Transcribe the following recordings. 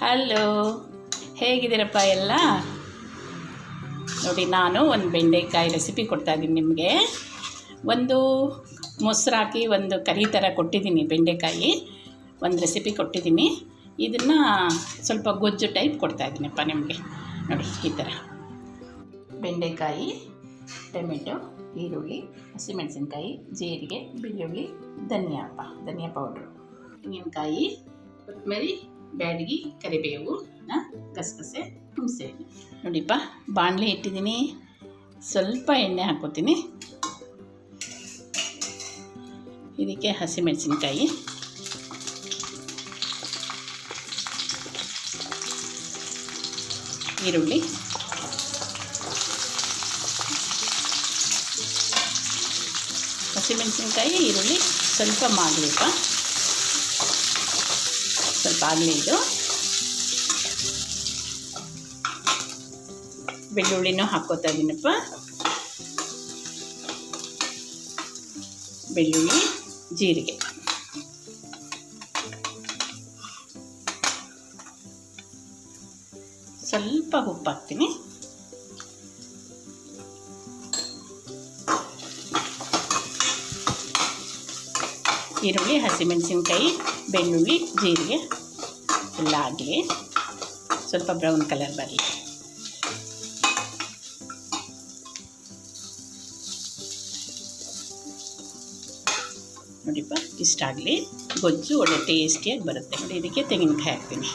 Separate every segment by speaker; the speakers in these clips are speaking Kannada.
Speaker 1: ಹಲೋ ಹೇಗಿದ್ದೀರಪ್ಪ ಎಲ್ಲ? ನೋಡಿ, ನಾನು ಒಂದು ಬೆಂಡೆಕಾಯಿ ರೆಸಿಪಿ ಕೊಡ್ತಾ ಇದ್ದೀನಿ ನಿಮಗೆ. ಒಂದು ಮೊಸರು ಹಾಕಿ ಒಂದು ಕರಿ ಥರ ಕೊಟ್ಟಿದ್ದೀನಿ ಬೆಂಡೆಕಾಯಿ. ಒಂದು ರೆಸಿಪಿ ಕೊಟ್ಟಿದ್ದೀನಿ. ಇದನ್ನು ಸ್ವಲ್ಪ ಗೊಜ್ಜು ಟೈಪ್ ಕೊಡ್ತಾ ಇದ್ದೀನಪ್ಪ ನಿಮಗೆ. ನೋಡಿ, ಈ ಥರ ಬೆಂಡೆಕಾಯಿ, ಟೊಮೆಟೊ, ಈರುಳ್ಳಿ, ಹಸಿಮೆಣಸಿನ್ಕಾಯಿ, ಜೀರಿಗೆ, ಬೆಳ್ಳುಳ್ಳಿ ಧನಿಯಾಪ ಧನಿಯಾ ಪೌಡ್ರು ತೆಂಗಿನಕಾಯಿ, ಕೊತ್ತಂಬರಿ ಬ್ಯಾಡಗಿ ಕರಿಬೇವು ಗಸಗಸೆ, ಹುಣಸೆ. ನೋಡಿಪ್ಪ ಬಾಣಲೆ ಇಟ್ಟಿದ್ದೀನಿ. ಸ್ವಲ್ಪ ಎಣ್ಣೆ ಹಾಕ್ಕೋತೀನಿ. ಇದಕ್ಕೆ ಹಸಿಮೆಣಸಿನ್ಕಾಯಿ. ಈರುಳ್ಳಿ. ಹಸಿಮೆಣಸಿನ್ಕಾಯಿ, ಈರುಳ್ಳಿ, ಸ್ವಲ್ಪ ಮಾಡಲಿಪ್ಪ ಸ್ವಲ್ಪ ಆಗಲಿ ಇದು ಬೆಳ್ಳುಳ್ಳಿನೂ ಹಾಕ್ಕೋತಾ ಇದ್ದೀನಪ್ಪ ಬೆಳ್ಳುಳ್ಳಿ ಜೀರಿಗೆ. ಸ್ವಲ್ಪ ಉಪ್ಪು ಹಾಕ್ತೀನಿ ಈರುಳ್ಳಿ, ಹಸಿಮೆಣಸಿನ್ಕಾಯಿ, ಬೆಳ್ಳುಳ್ಳಿ, ಜೀರಿಗೆ ಎಲ್ಲ ಆಗಲಿ ಸ್ವಲ್ಪ ಬ್ರೌನ್ ಕಲರ್ ಬರಲಿ. ನೋಡಿಪ್ಪ ಇಷ್ಟಾಗಲಿ ಗೊಜ್ಜು ಒಳ್ಳೆ ಟೇಸ್ಟಿಯಾಗಿ ಬರುತ್ತೆ. ನೋಡಿ, ಇದಕ್ಕೆ ತೆಂಗಿನಕಾಯಿ ಹಾಕ್ತೀನಿ.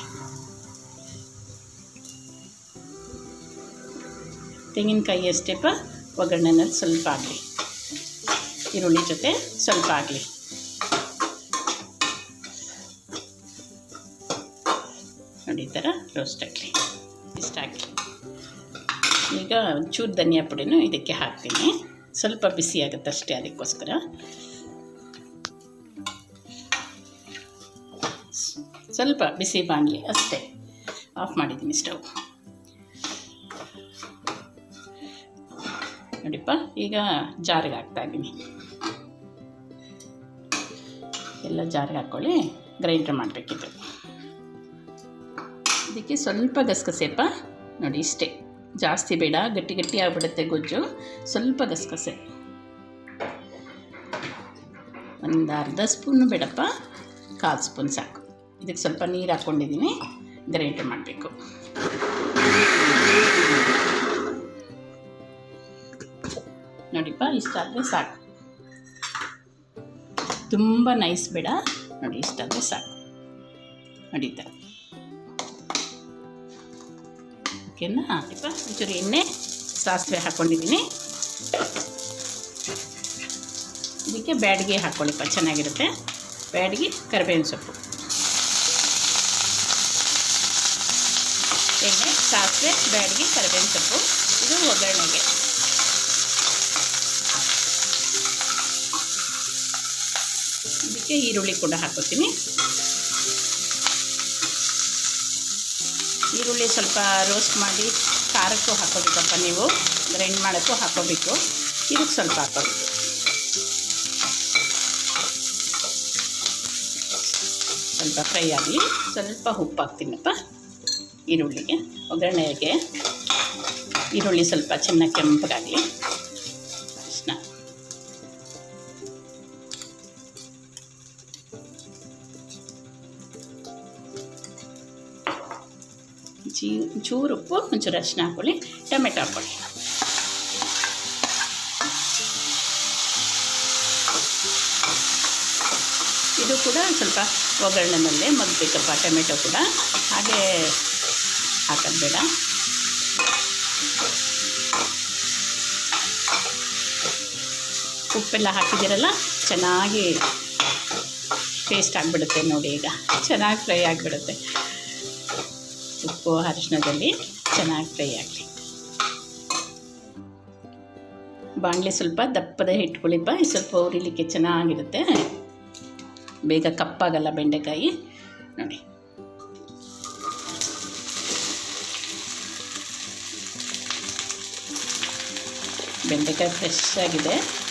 Speaker 1: ತೆಂಗಿನಕಾಯಿ ಅಷ್ಟೇಪ್ಪ, ಒಗ್ಗರಣೆನಲ್ಲಿ ಸ್ವಲ್ಪ ಆಗಲಿ ಈರುಳ್ಳಿ ಜೊತೆ ಸ್ವಲ್ಪ ಆಗಲಿ ಥರ ರೋಸ್ಟ್ ಆಗಲಿ ಇಷ್ಟ ಆಗಲಿ. ಈಗ ಒಂಚೂರು ಧನಿಯಾ ಪುಡಿನೂ ಇದಕ್ಕೆ ಹಾಕ್ತೀನಿ. ಸ್ವಲ್ಪ ಬಿಸಿ ಆಗುತ್ತೆ ಅಷ್ಟೇ ಅದಕ್ಕೋಸ್ಕರ. ಸ್ವಲ್ಪ ಬಿಸಿ ಬಾಣಲಿ ಅಷ್ಟೇ. ಆಫ್ ಮಾಡಿದ್ದೀನಿ ಸ್ಟವ್ ನೋಡಿಪ್ಪ, ಈಗ ಜಾರಿಗೆ ಹಾಕ್ತಾಯಿದ್ದೀನಿ ಎಲ್ಲ ಜಾರಿಗೆ ಹಾಕ್ಕೊಳ್ಳಿ ಗ್ರೈಂಡ್ರ್ ಮಾಡಬೇಕಿತ್ತು ಇದಕ್ಕೆ ಸ್ವಲ್ಪ ಗಸಗಸೆಪ್ಪ ನೋಡಿ ಇಷ್ಟೇ. ಜಾಸ್ತಿ ಬೇಡ, ಗಟ್ಟಿ ಗಟ್ಟಿ ಆಗಿಬಿಡುತ್ತೆ ಗೊಜ್ಜು. ಸ್ವಲ್ಪ ಗಸಗಸೆ ಒಂದು ಅರ್ಧ ಸ್ಪೂನು ಬೇಡಪ್ಪ, ಕಾಲು ಸ್ಪೂನ್ ಸಾಕು. ಇದಕ್ಕೆ ಸ್ವಲ್ಪ ನೀರು ಹಾಕ್ಕೊಂಡಿದ್ದೀನಿ ಗ್ರೈಂಡ್ ಮಾಡಬೇಕು. ನೋಡಿಪ್ಪ ಇಷ್ಟಾದರೆ ಸಾಕು. ತುಂಬ ನೈಸ್ ಬೇಡ, ನೋಡಿ ಇಷ್ಟಾದರೆ ಸಾಕು. ನೋಡಿ ಓಕೆನಾ ನೋಡಿಪ್ಪ ಒಂಚೂರು ಎಣ್ಣೆ, ಸಾಸಿವೆ ಹಾಕ್ಕೊಂಡಿದ್ದೀನಿ ಇದಕ್ಕೆ ಬ್ಯಾಡಿಗೆ ಹಾಕ್ಕೊಳ್ಳಿಪ್ಪ ಚೆನ್ನಾಗಿರುತ್ತೆ. ಬ್ಯಾಡಿಗೆ ಕರಿಬೇವಿನ ಸೊಪ್ಪು. ಎಣ್ಣೆ, ಸಾಸಿವೆ, ಬ್ಯಾಡಿಗೆ ಕರಿಬೇವಿನ ಸೊಪ್ಪು. ಇದು ಒಗ್ಗರಣೆಗೆ. ಇದಕ್ಕೆ ಈರುಳ್ಳಿ ಕೂಡ ಹಾಕೋತೀನಿ. ಈರುಳ್ಳಿ ಸ್ವಲ್ಪ ರೋಸ್ಟ್ ಮಾಡಿ ಖಾರಕ್ಕೂ ಹಾಕೋಬೇಕಪ್ಪ ನೀವು. ಗ್ರೈಂಡ್ ಮಾಡೋಕ್ಕೂ ಹಾಕೋಬೇಕು ಇದಕ್ಕೆ ಸ್ವಲ್ಪ ಹಾಕೋಬೇಕು ಸ್ವಲ್ಪ ಫ್ರೈ ಆಗಲಿ ಸ್ವಲ್ಪ ಉಪ್ಪು ಹಾಕ್ತೀನಪ್ಪ. ಈರುಳ್ಳಿಗೆ ಒಗ್ಗರಣೆಗೆ. ಈರುಳ್ಳಿ ಸ್ವಲ್ಪ ಚೆನ್ನಾಗಿ ಕೆಂಪಗಾಗಲಿ ಚೀ ಚೂರು ಉಪ್ಪು, ಒಂಚೂರು ಅರಿಶಿನ ಹಾಕ್ಕೊಳ್ಳಿ. ಟೊಮೆಟೊ ಹಾಕ್ಕೊಳ್ಳಿ. ಇದು ಕೂಡ ಸ್ವಲ್ಪ ಒಗ್ಗರಣೆನಲ್ಲೇ ಮಗ್ಬೇಕಪ್ಪ, ಟೊಮೆಟೊ ಕೂಡ. ಹಾಗೆ ಹಾಕೋದು ಬೇಡ. ಉಪ್ಪೆಲ್ಲ ಹಾಕಿದ್ದೀರಲ್ಲ, ಚೆನ್ನಾಗಿ ಟೇಸ್ಟ್ ಆಗಿಬಿಡುತ್ತೆ ನೋಡಿ ಈಗ. ಚೆನ್ನಾಗಿ ಫ್ರೈ ಆಗಿಬಿಡುತ್ತೆ. ಉಪ್ಪು ಅರಿಶಿನದಲ್ಲಿ ಚೆನ್ನಾಗಿ ಫ್ರೈ ಆಗಲಿ. ಬಾಣಲೆ ಸ್ವಲ್ಪ ದಪ್ಪದ ಇಟ್ಕೊಳ್ಳಿಪ್ಪ ಸ್ವಲ್ಪ ಉರಿಲಿಕ್ಕೆ ಚೆನ್ನಾಗಿರುತ್ತೆ. ಬೇಗ ಕಪ್ಪಾಗಲ್ಲ ಬೆಂಡೆಕಾಯಿ. ನೋಡಿ. ಬೆಂಡೆಕಾಯಿ ಫ್ರೆಶ್ ಆಗಿದೆ.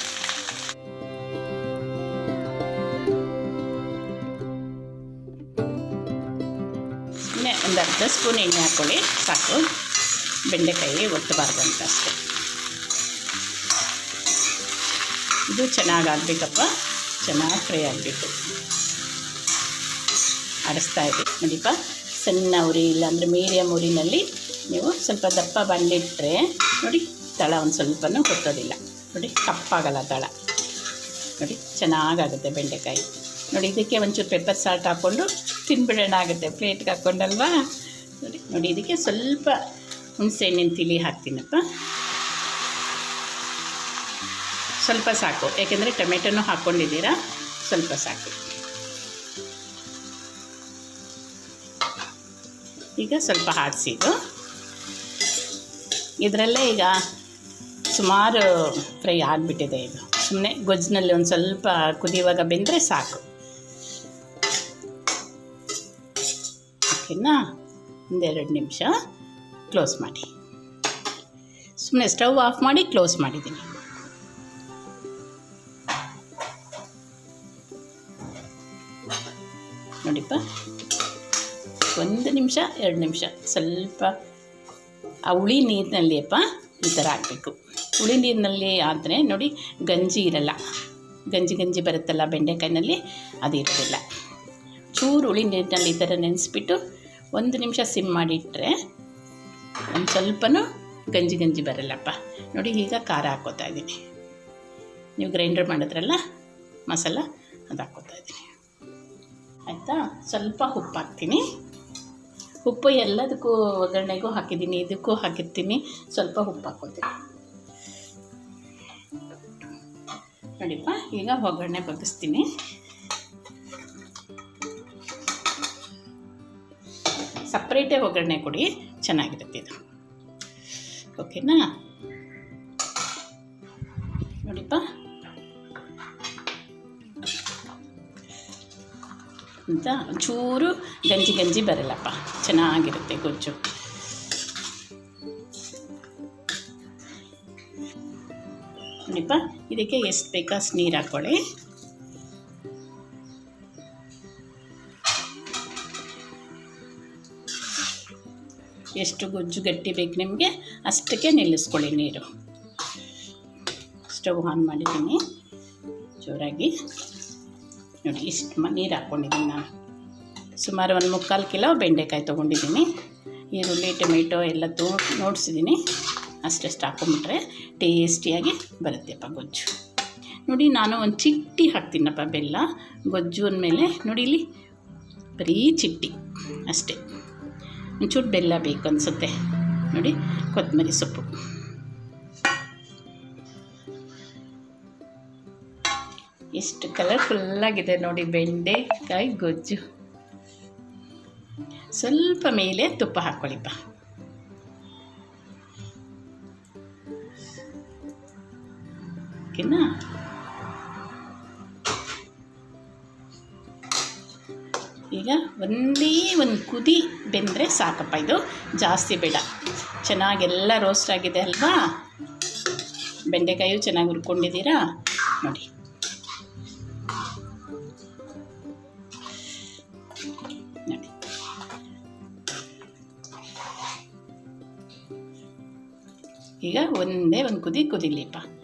Speaker 1: ಅರ್ಧ ಸ್ಪೂನ್ ಎಣ್ಣೆ ಹಾಕ್ಕೊಳ್ಳಿ. ಸಾಕು. ಬೆಂಡೆಕಾಯಿ ಒತ್ತಬಾರ್ದು ಅಂತ ಅಷ್ಟೆ. ಇದು ಚೆನ್ನಾಗಿ ಆಗಬೇಕಪ್ಪ. ಚೆನ್ನಾಗಿ ಫ್ರೈ ಆಗಬೇಕು. ಆಡಿಸ್ತಾ ಇದೆ. ನೋಡಿಪ್ಪ. ಸಣ್ಣ ಉರಿ ಇಲ್ಲಾಂದರೆ ಮೀಡಿಯಮ್ ಉರಿನಲ್ಲಿ ನೀವು ಸ್ವಲ್ಪ ದಪ್ಪ ಬಂದಿಟ್ಟರೆ ನೋಡಿ, ತಳ ಒಂದು ಸ್ವಲ್ಪನೂ ಗೊತ್ತೋದಿಲ್ಲ ನೋಡಿ, ಕಪ್ಪಾಗಲ್ಲ ತಳ. ನೋಡಿ, ಚೆನ್ನಾಗಾಗುತ್ತೆ ಬೆಂಡೆಕಾಯಿ. ನೋಡಿ, ಇದಕ್ಕೆ ಒಂಚೂರು ಪೆಪ್ಪರ್ ಸಾಲ್ಟ್ ಹಾಕ್ಕೊಂಡು ತಿನ್ಬಿಡೋಣ ಆಗುತ್ತೆ. ಪ್ಲೇಟ್ಗೆ ಹಾಕ್ಕೊಂಡಲ್ವಾ ನೋಡಿ ನೋಡಿ, ಇದಕ್ಕೆ ಸ್ವಲ್ಪ ಹುಣಸೆ ಹಣ್ಣಿನ ತಿಳಿ ಹಾಕ್ತೀನಪ್ಪ. ಸ್ವಲ್ಪ ಸಾಕು, ಯಾಕೆಂದರೆ ಟೊಮೆಟೊನೂ ಹಾಕ್ಕೊಂಡಿದ್ದೀರಾ, ಸ್ವಲ್ಪ ಸಾಕು. ಈಗ ಸ್ವಲ್ಪ ಹಾಡಿಸಿದ್ದು ಇದರಲ್ಲೇ ಈಗ ಸುಮಾರು ಫ್ರೈ ಆಗಿಬಿಟ್ಟಿದೆ ಇದು. ಸುಮ್ಮನೆ ಗೊಜ್ಜಿನಲ್ಲಿ ಒಂದು ಸ್ವಲ್ಪ ಕುದಿಯುವಾಗ ಬೆಂದರೆ ಸಾಕು. ಓಕೆನಾ? ಒಂದೆರಡು ನಿಮಿಷ ಕ್ಲೋಸ್ ಮಾಡಿ. ಸುಮ್ಮನೆ ಸ್ಟವ್ ಆಫ್ ಮಾಡಿ ಕ್ಲೋಸ್ ಮಾಡಿದ್ದೀನಿ. ನೋಡಿಪ್ಪ. ಒಂದು ನಿಮಿಷ, ಎರಡು ನಿಮಿಷ. ಸ್ವಲ್ಪ ಆ ಹುಳಿ ನೀರಿನಲ್ಲಿಯಪ್ಪ ಈ ಥರ ಹಾಕಬೇಕು. ಹುಳಿ ನೀರಿನಲ್ಲಿ ಆದರೆ ನೋಡಿ ಗಂಜಿ ಇರಲ್ಲ. ಗಂಜಿ ಗಂಜಿ ಬರುತ್ತಲ್ಲ ಬೆಂಡೆಕಾಯಿನಲ್ಲಿ, ಅದು ಇರೋದಿಲ್ಲ. ಚೂರು ಹುಳಿ ನೀರಿನಲ್ಲಿ ಈ ಥರ ನೆನೆಸ್ಬಿಟ್ಟು ಒಂದು ನಿಮಿಷ ಸಿಮ್ ಮಾಡಿಟ್ರೆ ಒಂದು ಸ್ವಲ್ಪನೂ ಗಂಜಿ ಗಂಜಿ ಬರಲ್ಲಪ್ಪ. ನೋಡಿ ಈಗ ಖಾರ ಹಾಕ್ಕೋತಾ ಇದ್ದೀನಿ. ನೀವು ಗ್ರೈಂಡರ್ ಮಾಡಿದ್ರಲ್ಲ ಮಸಾಲ ಅದು ಹಾಕೋತಾ ಇದ್ದೀನಿ. ಆಯಿತಾ? ಸ್ವಲ್ಪ ಉಪ್ಪು ಹಾಕ್ತೀನಿ. ಉಪ್ಪು ಎಲ್ಲದಕ್ಕೂ ಒಗ್ಗರಣೆಗೂ ಹಾಕಿದ್ದೀನಿ, ಇದಕ್ಕೂ ಹಾಕಿರ್ತೀನಿ. ಸ್ವಲ್ಪ ಉಪ್ಪು ಹಾಕೋತೀನಿ. ನೋಡಿಪ್ಪ, ಈಗ ಒಗ್ಗರಣೆ ಬಗ್ಗಿಸ್ತೀನಿ. ಸಪ್ರೇಟೇ ಒಗ್ಗರಣೆ ಕೊಡಿ. ಚೆನ್ನಾಗಿರುತ್ತೆ ಇದು. ಓಕೆನಾ? ನೋಡಿಪ್ಪ. ಅಂತ ಚೂರು ಗಂಜಿ ಗಂಜಿ ಬರಲ್ಲಪ್ಪ. ಚೆನ್ನಾಗಿರುತ್ತೆ ಗೊಜ್ಜು. ನೋಡಿಪ್ಪ, ಇದಕ್ಕೆ ಎಷ್ಟು ಬೇಕಾ? ಅಷ್ಟು ನೀರು ಹಾಕ್ಕೊಳ್ಳಿ ಎಷ್ಟು ಗೊಜ್ಜು ಗಟ್ಟಿ ಬೇಕು ನಿಮಗೆ, ಅಷ್ಟಕ್ಕೆ ನಿಲ್ಲಿಸ್ಕೊಳ್ಳಿ ನೀರು. ಸ್ಟವ್ ಆನ್ ಮಾಡಿದ್ದೀನಿ. ಜೋರಾಗಿ. ನೋಡಿ, ಇಷ್ಟು ಮ, ನೀರು ಹಾಕ್ಕೊಂಡಿದ್ದೀನಿ ನಾನು. ಸುಮಾರು ಒಂದು ಮುಕ್ಕಾಲು ಕಿಲೋ ಬೆಂಡೆಕಾಯಿ ತೊಗೊಂಡಿದ್ದೀನಿ. ಈರುಳ್ಳಿ, ಟೊಮೆಟೊ ಎಲ್ಲ ತೋ, ನೋಡಿಸಿದ್ದೀನಿ. ಅಷ್ಟಷ್ಟು ಹಾಕೊಂಬಿಟ್ರೆ ಟೇಸ್ಟಿಯಾಗಿ ಬರುತ್ತೆಪ್ಪ ಗೊಜ್ಜು. ನೋಡಿ, ನಾನು ಒಂದು ಚಿಟ್ಟಿ ಹಾಕ್ತೀನಪ್ಪ ಬೆಲ್ಲ. ಗೊಜ್ಜು ಅಂದಮೇಲೆ, ನೋಡಿ ಇಲ್ಲಿ ಬರೀ ಚಿಟ್ಟಿ, ಅಷ್ಟೇ. ಒಂಚೂರು ಬೆಲ್ಲ ಬೇಕು ಅನಿಸುತ್ತೆ ನೋಡಿ, ಕೊತ್ತಂಬರಿ ಸೊಪ್ಪು. ಎಷ್ಟು ಕಲರ್ಫುಲ್ಲಾಗಿದೆ ನೋಡಿ ಬೆಂಡೆಕಾಯಿ ಗೊಜ್ಜು. ಸ್ವಲ್ಪ ಮೇಲೆ ತುಪ್ಪ ಹಾಕ್ಕೊಳ್ಳಿಪ್ಪ ಓಕೆನಾ? ಈಗ ಒಂದೇ ಒಂದು ಕುದಿ ಬೆಂದರೆ ಸಾಕಪ್ಪ ಇದು. ಜಾಸ್ತಿ ಬೇಡ. ಚೆನ್ನಾಗೆಲ್ಲ ರೋಸ್ಟ್ ಆಗಿದೆ ಅಲ್ವಾ? ಬೆಂಡೆಕಾಯು ಚೆನ್ನಾಗಿ ಹುರ್ಕೊಂಡಿದ್ದೀರಾ? ನೋಡಿ. ಈಗ ಒಂದೇ ಒಂದು ಕುದಿ ಕುದಿಲಿಪ್ಪ.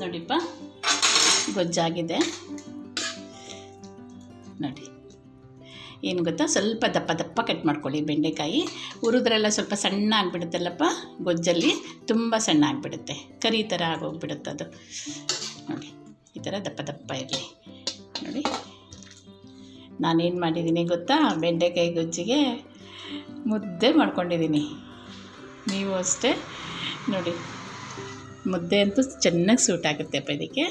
Speaker 1: ನೋಡಿಪ್ಪ? ಗೊಜ್ಜಾಗಿದೆ. ನೋಡಿ. ಏನು ಗೊತ್ತಾ? ಸ್ವಲ್ಪ ದಪ್ಪ ದಪ್ಪ ಕಟ್ ಮಾಡ್ಕೊಳ್ಳಿ ಬೆಂಡೆಕಾಯಿ. ಹುರಿದ್ರೆಲ್ಲ ಸ್ವಲ್ಪ ಸಣ್ಣ ಆಗಿಬಿಡುತ್ತಲ್ಲಪ್ಪ? ಗೊಜ್ಜಲ್ಲಿ ತುಂಬ ಸಣ್ಣ ಆಗಿಬಿಡುತ್ತೆ. ಕರಿ ಥರ ಆಗೋಗ್ಬಿಡುತ್ತೆ ಅದು. ನೋಡಿ, ಈ ಥರ ದಪ್ಪ ದಪ್ಪ ಇರಲಿ. ನೋಡಿ. ನಾನೇನು ಮಾಡಿದ್ದೀನಿ ಗೊತ್ತಾ? ಬೆಂಡೆಕಾಯಿ ಗೊಜ್ಜಿಗೆ ಮುದ್ದೆ ಮಾಡ್ಕೊಂಡಿದ್ದೀನಿ. ನೀವು ಅಷ್ಟೇ. ನೋಡಿ. ಮುದ್ದೆ ಅಂತೂ ಚೆನ್ನಾಗಿ ಸೂಟ್ ಆಗುತ್ತೆಪ್ಪ ಇದಕ್ಕೆ.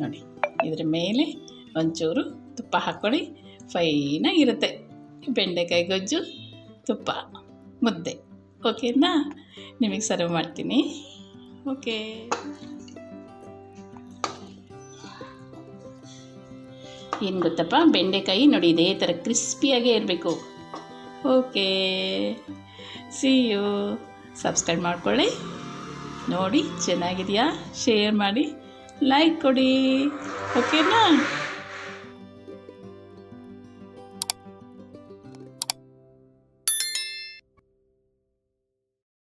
Speaker 1: ನೋಡಿ, ಇದ್ರ ಮೇಲೆ ಒಂಚೂರು ತುಪ್ಪ ಹಾಕ್ಕೊಳ್ಳಿ. ಫೈನಾಗಿರುತ್ತೆ ಬೆಂಡೆಕಾಯಿ ಗೊಜ್ಜು, ತುಪ್ಪ, ಮುದ್ದೆ. ಓಕೆನಾ ನಿಮಗೆ ಸರ್ವ್ ಮಾಡ್ತೀನಿ. ಓಕೆ ಏನು ಗೊತ್ತಪ್ಪ? ಬೆಂಡೆಕಾಯಿ ನೋಡಿ, ಇದೇ ಥರ ಕ್ರಿಸ್ಪಿಯಾಗೇ ಇರಬೇಕು. ಓಕೆ ಸಿ ಯು ಸಬ್ಸ್ಕ್ರೈಬ್ ಮಾಡ್ಕೊಳ್ಳಿ. ನೋಡಿ ಚೆನ್ನಾಗಿದೆಯಾ? ಶೇರ್ ಮಾಡಿ ಲೈಕ್ ಕೊಡಿ. ಓಕೆನಾ